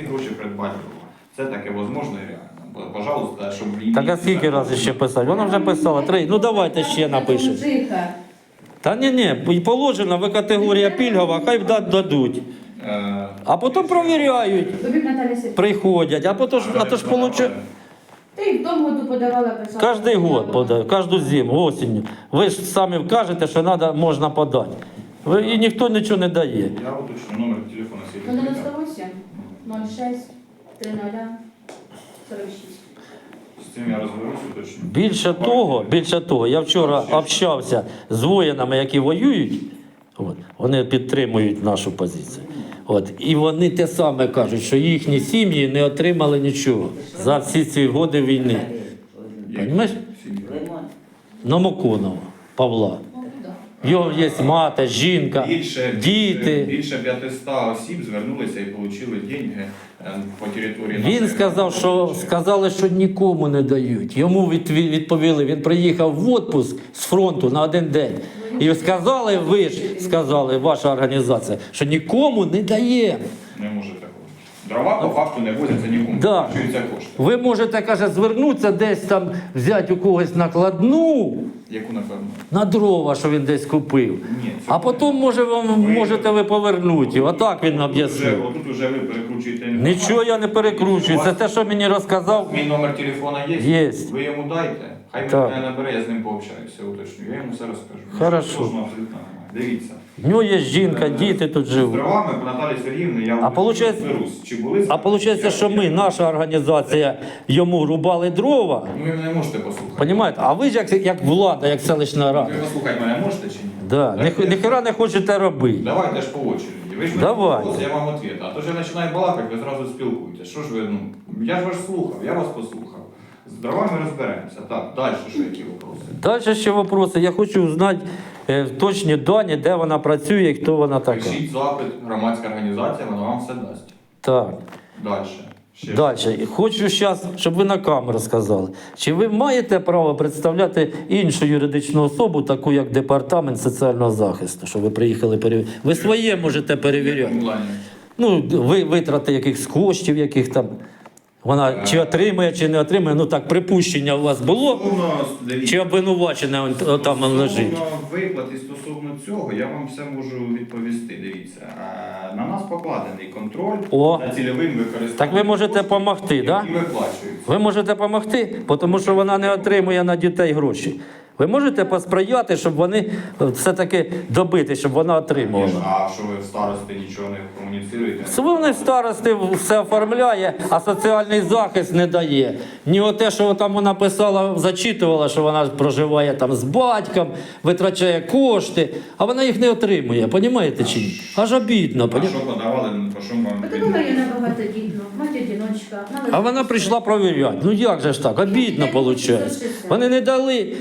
ці гроші придбати дрова. Це таке можливо і реально. Пожалуйста, щоб їм- Так а скільки разів ще писати? Вона вже писала три. Ну давайте ще напишемо. Та ні, ні, і положена ви категорія пільгова, хай да- дадуть. Е, А потім провіряють, приходять, а потім а то ж получає. Ти в тому году подавала писала. Кожний год подаю, кожну зиму, осінню. Ви ж самі кажете, що надо, можна подати. Ви, і ніхто нічого не дає. Я уточню номер телефона Сергія. 98 06 30 46. З цим я розберусь, уточню. Більше того, більше того, я вчора общався з воїнами, які воюють. От, вони підтримують нашу позицію. От, і вони те саме кажуть, що їхні сім'ї не отримали нічого за всі ці роки війни. Понимаєш? Сім'ї. Номоконова Павла. Його є мати, жінка, Більше, діти. більше 500 осіб звернулися і отримали деньги е, по території Він сказав, що сказали, що нікому не дають. Йому відповіли, він приїхав в відпуск з фронту на один день. І сказали, ви ж сказали, ваша організація, що нікому не дає. Не може такого. Дрова по факту не возяться нікому. Да. Кошти. Ви можете, каже, звернутися десь там, взяти у когось накладну Яку напевно? на дрова, що він десь купив. Ні, А потім, може, вам Ви- можете ви повернути. його. Отак він об'яснив. отут вже ви перекручуєте інформацію. Нічого я не перекручую. Це те, що мені розказав. Мій номер телефона є? Є. Ви йому дайте. Хай Так. мене набере, я з ним пообщаюся, уточню. Я йому все розкажу. Хорошо. Дивіться. В нього є жінка, діти тут З живуть. дровами по Наталі Сергіївні я А получається- чи були А виходить, що ми, наша організація, йому рубали дрова. Ну, ви мене можете послухати. Понімаєте? А ви ж як, як влада, як селищна рада. Ви послухати мене можете чи ні? Да. Так, Ні, ніхера не хочете робити. Давайте ж по очереді. Ви ж мене Давайте. голос, я вам відповідь. А то ж я починаю балакати, ви зразу спілкуєтесь. Що ж ви, ну, я ж вас слухав, я вас послухав. З дровами розберемося. Так, далі що які вопроси? Далі ще вопроси. Я хочу знати е, точні дані, де вона працює і хто вона така. Пишіть запит, громадська організація, вона вам все дасть. Так. Далі. Ще. Далі. Хочу зараз, щоб ви на камеру сказали. Чи ви маєте право представляти іншу юридичну особу, таку як департамент соціального захисту, що ви приїхали перевіряти? Ви своє можете перевіряти. Ну, ви витрати якихось коштів, яких там. Вона чи отримує, чи не отримує. Ну так, припущення у вас було, Стосовно, дивіться, чи обвинувачене он- о, там он лежить. Стосовно виплат і стосовно цього, я вам все можу відповісти. Дивіться, е, на нас покладений контроль О. за цільовим використанням. Так ви можете коштів, помогти, які да? виплачуються. Ви можете допомогти, тому що вона не отримує на дітей гроші. Ви можете посприяти, щоб вони все-таки добити, щоб вона отримувала. А що ви в старости нічого не комуніціруєте? Вони старости все оформляє, а соціальний захист не дає. Ні те, що там вона писала, зачитувала, що вона проживає там з батьком, витрачає кошти, а вона їх не отримує. Понімаєте чи ні? Аж обідно. А що подавали, по що вам Подавала я на багатодітну, мать одиночка. А вона прийшла провіряти. Ну як же ж так? Обідно виходить. Вони не дали,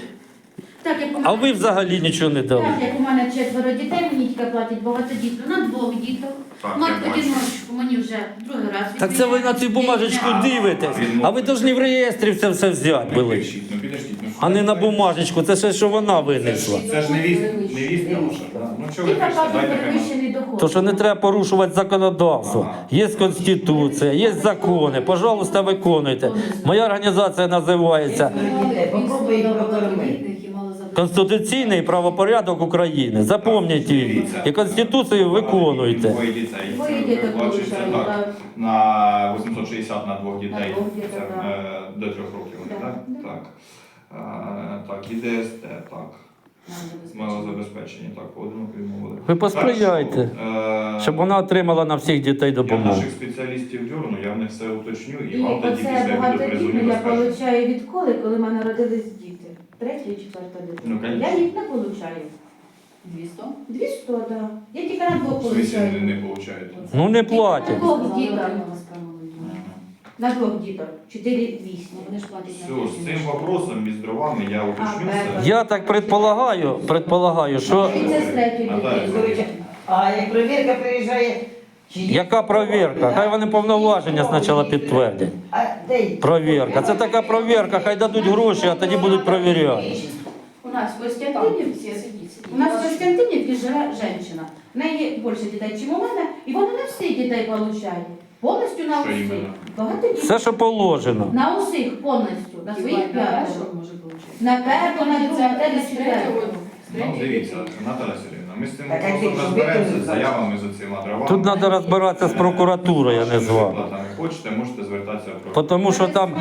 Так, як у а мене- ви взагалі нічого не дали. Так, як у мене четверо дітей, мені тільки платять багатодітну на двох діток. Так, бачу. одиночку мені вже другий раз. Так це ви на цю бумажечку дивитесь, а ви повинні в реєстрі це все взяти були. Підождіть, ну підождіть. Ну, що А не на бумажечку, це ще що вона винесла. Це ж невіст, невістка ваша, так? Ну чого ви Дайте перевищений доход. То, що не треба порушувати законодавство. Є Конституція, є закони. Пожалуйста, виконуйте. Моя організація називається Попробуй їх покормити. Конституційний правопорядок України. Запам'ятайте її. І Конституцію виконуйте. Двоє дітей. Двоє діток Виплачується получають, так. так. На 860 на двох дітей. На двох діток, Це, так. е, До трьох років вони, так? да. Так. Е, Так, і ДСТ, так. Малозабезпечені, так, відмовили. Ви посприяйте, Так що, е, Щоб вона отримала на всіх дітей Я допомогу. наших спеціалістів дюрну, я в них все уточню і І вам тоді після відео багатодітну перезвоню я получаю відколи, коли в мене родились. Третя і четверта Ну, дитина. конечно. я їх не получаю. 200? 200, так. Да. Я тільки на двох В смысле не, получаю. не получаєте? Ну не платять. На двох діток. На двох діток. 4200. Вони ж платять Все, з цим вопросом з дровами я уточню все. Я так предполагаю, предполагаю, що І це з третьої Наталя, дитини. А як перевірка приїжджає, чи є- яка провірка? Хай вони повноваження спочатку підтвердять. А? Провірка. Це така провірка, хай дадуть гроші, а тоді будуть провіряти. У нас в Костянтинівці, у нас в Костянтинівці живе жінка. В неї більше дітей, ніж у мене, і вона не всіх дітей получає. Повністю на Що усіх. іменно? Багатодітні. Все, що положено. На усіх повністю. На своїх п'ятеро. На першому, на другому, на з Ну, дивіться, Наталя Сергійовна, ми з цим Так, а ти розберемося, з заявами з цими дровами. Тут треба розбиратися з прокуратурою, а не з вами. Виплатами Хочете, можете звертатися в прокуратуру. Тому що там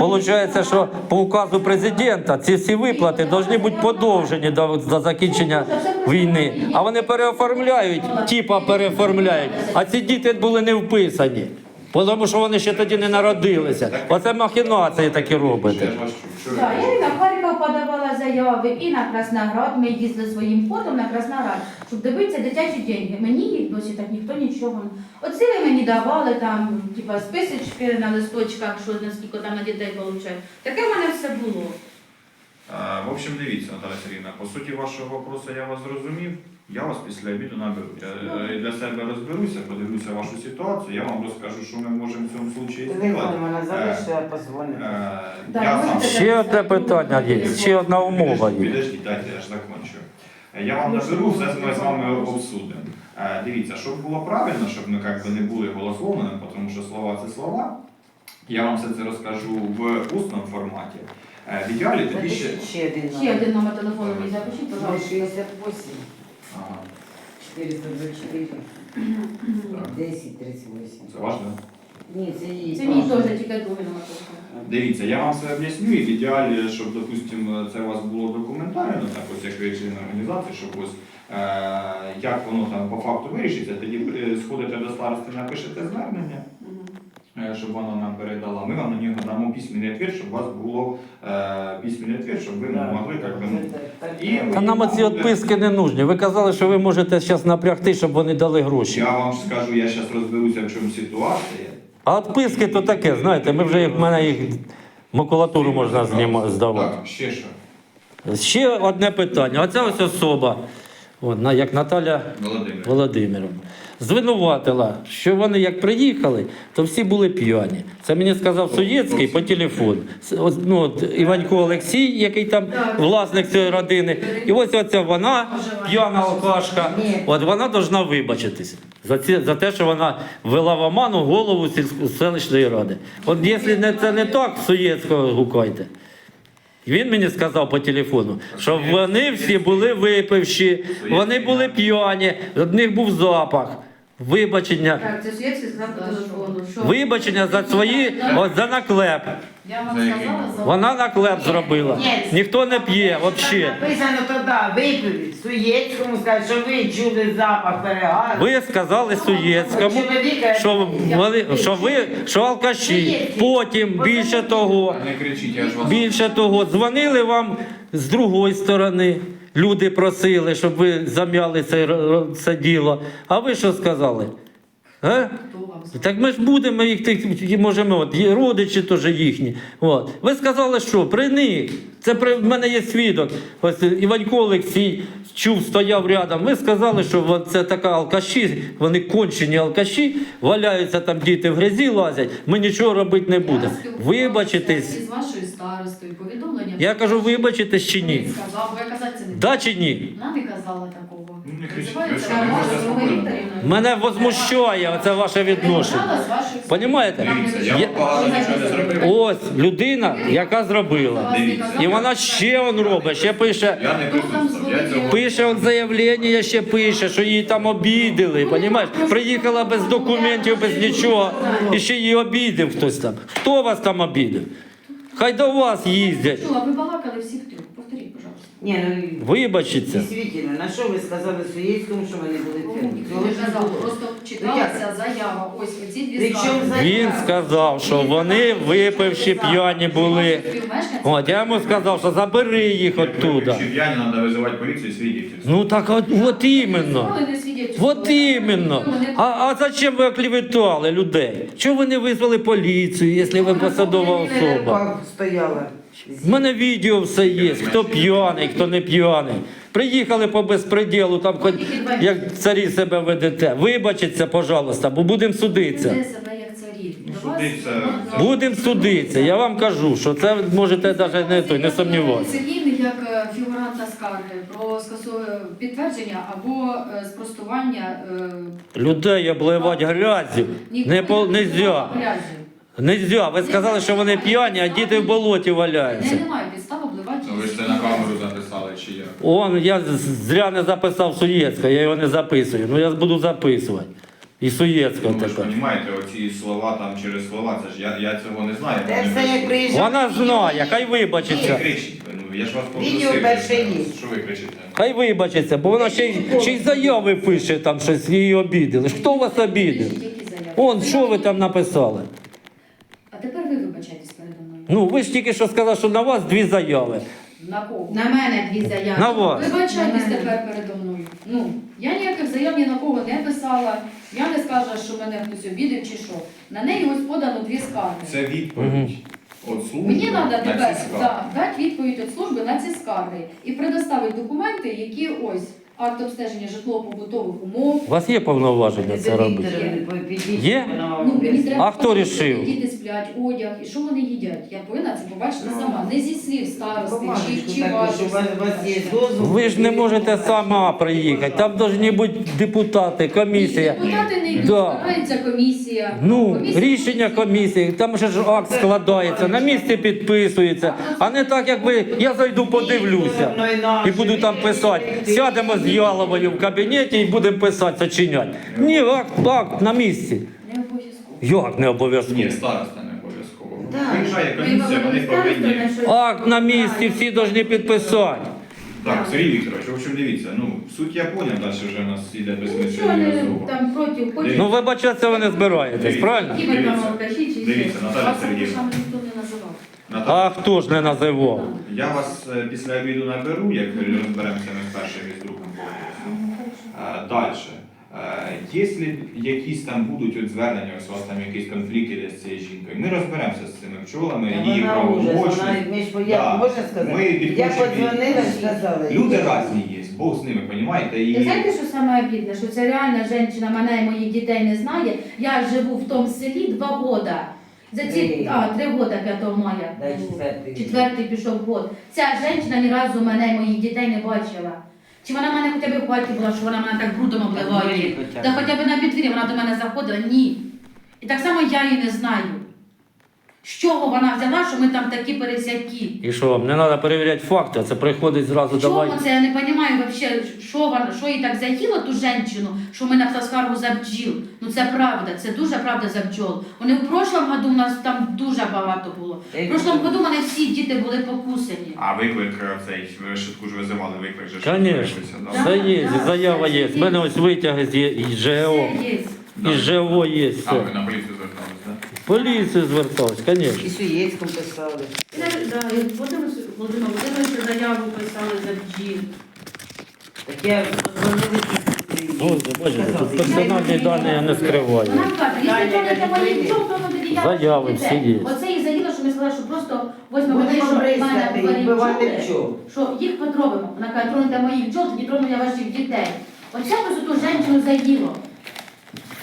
виходить, що по указу президента ці всі виплати повинні бути подовжені до, до закінчення війни. А вони переоформляють, типа переоформляють, а ці діти були не вписані. Тому що вони ще тоді не народилися. Оце махінації такі Я ж вас чую. Що ви Так, я на Харків подавала заяви, і на Красноград. Ми їздили своїм ходом на Красноград, щоб дивитися дитячі деньги. Мені їх досі так ніхто нічого. Оці мені давали там, типа списочки на листочках, що наскільки там на дітей получають. Таке в мене все було. А, В общем, дивіться, Наталя Сергійовна, по суті вашого вопросу я вас зрозумів. Я вас після обіду наберу. Я е, для себе розберуся, подивлюся вашу ситуацію, я вам розкажу, що ми можемо в цьому случаї Телефон зробити. вона залишила, я позвоню. Е, Да, Я сам можете Ще одне питання є, ще одна умова є. Підождіть, дайте я ж закончу. Е, Я вам наберу, все ми з вами обсудимо. Е, Дивіться, щоб було правильно, щоб ми би, не були голословними, тому що слова це слова. Я вам все це розкажу в усному форматі. Е, В ідеалі тоді ще. Запишіть ще один Ще один номер телефону мені запишіть, пожалуйста. 068 Ага, 424 так. 10 38. Це важливо. Ні, це її. Це мій теж тільки другий телефону. Дивіться, я вам все об'ясню, і в ідеалі, щоб, допустимо, це у вас було документально, так ось як ви член організації, щоб ось е, як воно там по факту вирішиться, тоді е, сходите до старости, напишете звернення, щоб вона нам передала. Ми вам на нього дамо письменний відповідь, щоб у вас було е, письменний відповідь, щоб ви могли як би, ну, Та нам оці відписки не нужні. Ви казали, що ви можете зараз напрягти, щоб вони дали гроші. Я вам скажу, я зараз розберуся, в чому ситуація. А відписки то таке, знаєте, ми вже в мене їх макулатуру можна зніма, здавати. Так, ще що? Ще одне питання. Оця ось особа, от, як Наталя Володимир. Звинуватила, що вони як приїхали, то всі були п'яні. Це мені сказав Суєцький по телефону. Ну, от, Іванько Олексій, який там власник цієї родини. І ось оця вона, п'яна алкашка, от вона повинна вибачитись за, ці, за те, що вона ввела в оману голову селищної ради. От якщо не, це не так, Суєцького гукайте. Він мені сказав по телефону, що вони всі були випивші, вони були п'яні, від них був запах. Вибачення. Так, це Суєцький сказав по телефону. що- Вибачення за свої, от за наклеп. Я вам сказала за Вона наклеп зробила. Ні. Ніхто не п'є взагалі. Написано тоді, випили. Суєцькому сказали, що ви чули запах перегару. Ви сказали Суєцькому, що вони, що ви, що алкаші. Потім більше того. Не кричіть, я ж вас. Більше того, дзвонили вам з другої сторони. Люди просили, щоб ви зам'яли це, р- це діло. А ви що сказали? Сказав? Так ми ж будемо їх тих, можемо, от, є родичі теж їхні. От. Ви сказали, що при них. Це при в мене є свідок. Ось Іванько Олексій чув, стояв рядом. Ви сказали, що це така алкаші, вони кончені алкаші, валяються там діти в грязі лазять. Ми нічого робити не будемо. Вибачитесь. Із вашою старостою повідомлення. Я кажу, вибачитесь чи ні? Сказав, я казати це не Да чи ні? Вона не казала такого. Ну, не кричіть, ви що, не можете спокійно? Мене возмущає оце ваше відношення. Понімаєте? Дивіться, я Я- вам погано нічого не зробив. Ось людина, яка зробила. І вона ще он робить, ще пише. Я не присутствував, я цього. Пише он заявлення, ще пише, що її там обідали. Понімаєш? Приїхала без документів, без нічого. І ще її обідав хтось там. Хто вас там обідав? Хай до вас їздять. Чула, ви балакали всіх. Ні, ну, Вибачиться. дійсно, на що ви сказали Суєцькому, що вони були п'яні? Ніхто Цього ж не було. просто читалася заява. Ось ці дві Причому скарги. за- Він сказав, що вони випивши п'яні були. Співмешканці. От я йому сказав, що забери їх оттуда. Якщо п'яні, треба визивати поліцію і свідків. Ну так от, от іменно. Не. От іменно. А, а зачем ви оклеветали людей? Чого ви не визвали поліцію, якщо ви посадова особа? Стояла. У мене відео все є, хто п'яний, хто не п'яний. Приїхали по безпреділу, там хоч як царі себе ведете. Вибачіться, пожалуйста, бо будемо судитися. Будемо судитися. Я вам кажу, що це можете навіть не, той, не сумніватися. Як е, фігуранта скарги про скасове підтвердження або е, спростування е, Людей обливати грязю не по, нельзя. грязю. Ви сказали, що вони п'яні, а діти в болоті Не валяються. немає підстав обливати. Ну, ви ж це на камеру записали чи як? Он, я з- зря не записав Суєцька, я його не записую. Ну я буду записувати. І Суєцького Ну, ви ж тепер. розумієте, оці слова там через слова, це ж я, я цього не знаю. Це все як приїжджає. Вона знає, хай Ви вибачиться. кричите, ну я ж вас Відео попросив. перше є. Що ви кричите? Хай вибачиться, бо вона ще, й- ще й заяви пише там щось її обідали. Хто вас обідав? Які заяви? Он, що ви там написали? А тепер ви вибачайтесь передо мною. Ну, ви ж тільки що сказали, що на вас дві заяви. На кого? На мене дві заяви. На вас. Вибачайтесь На тепер передо мною. Ну, я ніяких заяв ні на кого не писала. Я не скажу, що мене хтось обідав чи що. На неї ось подано дві скарги. Це відповідь. От служби Мені треба на тепер скарги. да, дати відповідь від служби на ці скарги і предоставити документи, які ось акт обстеження житлово-побутових умов. У вас є повноваження це робити? Є? Ну, мені треба А хто рішив? Діти сплять, одяг, і що вони їдять. Я повинна це побачити Ну, сама. Не зі слів старости чи, чи дозвіл. Ви ж не можете сама приїхати. Там повинні бути депутати, комісія. Депутати не йдуть, Да. збирається комісія. Ну, Комісія- рішення комісії, там же ж акт складається, на місці підписується, а не так, як ви, я зайду подивлюся і буду там писати. Сядемо з Яловою в кабінеті і будемо писати, сочиняти. Ні, акт, акт на місці. Не обов'язково. Як не обов'язково? Ні, староста. Приїжджає комісія, вони повинні. Акт на місці, всі повинні підписати. Так, Сергій Вікторович, в общем, дивіться, ну, суть я поняв, далі вже у нас іде Нічого безмислені не розмови. там проти хочуть. Ну, вибачатися ви не збираєтесь, правильно? Які ви там Дивіться, алкаші чи Дивіться, що? Наталя Вас Сергіївна. саме ніхто не називав. Наталя, А хто ж не називав? Я вас е, після обіду наберу, як розберемося ми з першим і з другим поверхом. Далі. Якщо якісь там будуть от звернення, ось у вас там якийсь конфлікт іде з цією жінкою, ми розберемося з цими пчолами, її Вона ужас, вона, правомочність. ми ж, Да. я, можна Ми сказати? Я підключимо подзвонила і сказала. Люди різні є, Бог з ними, розумієте? І І... знаєте, що саме обідне? Що це реальна жінка мене і моїх дітей не знає. Я живу в тому селі два года. За ці Три. а, три года 5 мая. Дай четвертий. Четвертий пішов год. Ця жінка ні разу мене і моїх дітей не бачила. Чи вона мене хоча б в хаті була, що вона мене так брудом обливає? Та хоча б на підвір'я вона до мене заходила? Ні. І так само я її не знаю. З чого вона взяла, що ми там такі пересякі? І що вам не треба перевіряти факти, а це приходить зразу давай. Чому це я не розумію взагалі, що вона, що їй так заїло ту жінку, що ми на скаргу за бджіл. Ну це правда, це дуже правда за бджол. Вони в прошлому году у нас там дуже багато було. В прошлому году у мене всі діти були покусані. А виклик е, цей, ви швидку ж визивали, виклик же Конечно. да? Все є, Да, заява все є. є. У мене ось витяги з є- із ЖЕО. Все є. Із ЖЕО є А, все. ви на поліцію звертались, Поліцію звертався, І звісно. Писали. І навіть, да, і Володимир Володимир Володимирович заяву писали за бджіл. Так я. Ось, бачите, тут персональні дані я не скриваю. Вона каже, якщо тронете мої бджол, то тоді я Заяви всі є. Оце і заїло, що ми сказали, що просто возьмемо те, що в мене вбивати бджоли, що їх потробимо. Вона каже, тронете моїх бджол, тоді трону я ваших дітей. Оце просто ту жінку заїло.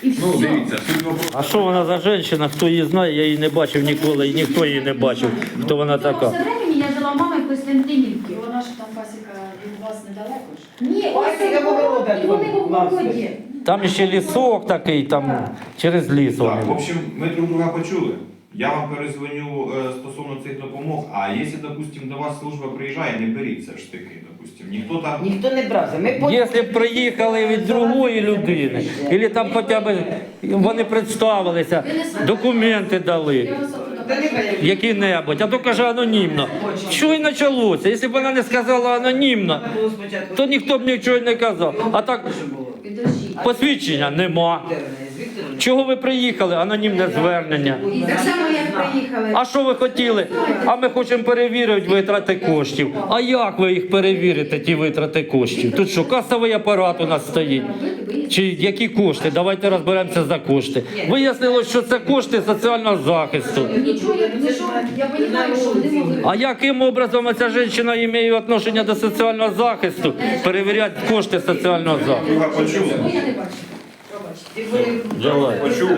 Ну, дивіться, суть вопросу. А що вона за жінка, хто її знає, я її не бачив ніколи, і ніхто її не бачив, хто вона така. все времени я жила мамою в Костянтинівці. Вона ж там пасіка від вас недалеко ж. Ні, ось я це говорила, і вони в так, Там ще лісок такий, там через ліс. Так, в общем, ми друг друга почули. Я вам перезвоню е, стосовно цих допомог, а якщо, допустим, до вас служба приїжджає, не беріть це ж таки, допустим. Ніхто там Ніхто не брався. Ми потім- Якщо б приїхали від другої людини, або там хоча б вони представилися, документи дали. Та не. Які-небудь, а то каже анонімно. Що і почалося? Якщо б вона не сказала анонімно, Треба було спочатку. то ніхто б нічого не казав. А так Підождіть. посвідчення нема. Чого ви приїхали? Анонімне звернення. Так само, як приїхали. А що ви хотіли? А ми хочемо перевірити витрати коштів. А як ви їх перевірите, ті витрати коштів? Тут що, касовий апарат у нас стоїть? Чи які кошти? Давайте розберемося за кошти. Вияснилось, що це кошти соціального захисту. А яким образом ця жінка має відношення до соціального захисту? Перевіряти кошти соціального захисту. Почули. Ну, я.